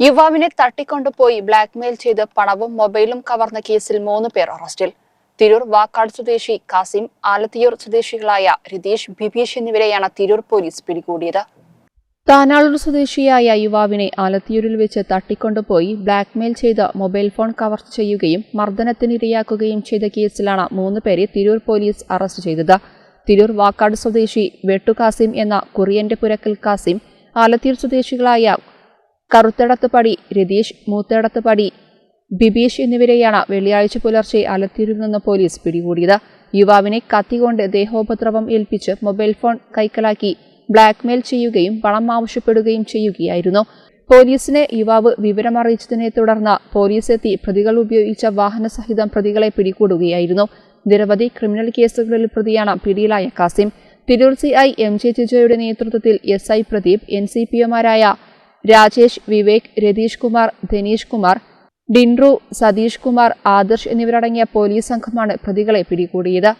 യുവാവിനെ തട്ടിക്കൊണ്ടുപോയി ബ്ലാക്ക്മെയിൽ ചെയ്ത് പണവും മൊബൈലും കവർന്ന കേസിൽ മൂന്ന് പേർ അറസ്റ്റിൽ. തിരൂർ വാക്കാട് സ്വദേശി കാസിം ആലത്തിയൂർ സ്വദേശികളായ രതീഷ് ബിബീഷ് എന്നിവരെയാണ് തിരൂർ പോലീസ് പിടികൂടിയത്. താനാളൂർ സ്വദേശിയായ യുവാവിനെ ആലത്തിയൂരിൽ വെച്ച് തട്ടിക്കൊണ്ടുപോയി ബ്ലാക്ക്മെയിൽ ചെയ്ത് മൊബൈൽ ഫോൺ കവർ ചെയ്യുകയും മർദ്ദനത്തിനിരയാക്കുകയും ചെയ്ത കേസിലാണ് മൂന്ന് പേരെ തിരൂർ പോലീസ് അറസ്റ്റ് ചെയ്തത്. തിരൂർ വാക്കാട് സ്വദേശി വെട്ടു കാസിം എന്ന കുറിയന്റെ പുരക്കൽ കാസിം ആലത്തിയൂർ സ്വദേശികളായ കറുത്തടത്തുപടി രതീഷ് മൂത്തടത്തുപടി ബിബീഷ് എന്നിവരെയാണ് വെള്ളിയാഴ്ച പുലർച്ചെ ആലത്തിയൂരിൽ നിന്ന് പോലീസ് പിടികൂടിയത്. യുവാവിനെ കത്തികൊണ്ട് ദേഹോപദ്രവം ഏൽപ്പിച്ച് മൊബൈൽ ഫോൺ കൈക്കലാക്കി ബ്ലാക്ക്മെയിൽ ചെയ്യുകയും പണം ആവശ്യപ്പെടുകയും ചെയ്യുകയായിരുന്നു. പോലീസിനെ യുവാവ് വിവരമറിയിച്ചതിനെ തുടർന്ന് പോലീസ് എത്തി പ്രതികൾ ഉപയോഗിച്ച വാഹനസഹിതം പ്രതികളെ പിടികൂടുകയായിരുന്നു. നിരവധി ക്രിമിനൽ കേസുകളിൽ പ്രതിയാണ് പിടിയിലായ Kasim. Tirur C I M J ജിജോയുടെ നേതൃത്വത്തിൽ S I Pradeep N C പിഒമാരായ Rajesh Vivek Ratheesh Kumar Dhaneesh Kumar Dintu Satheesh Kumar Adarsh എന്നിവരടങ്ങിയ പോലീസ് സംഘമാണ് പ്രതികളെ പിടികൂടിയത്.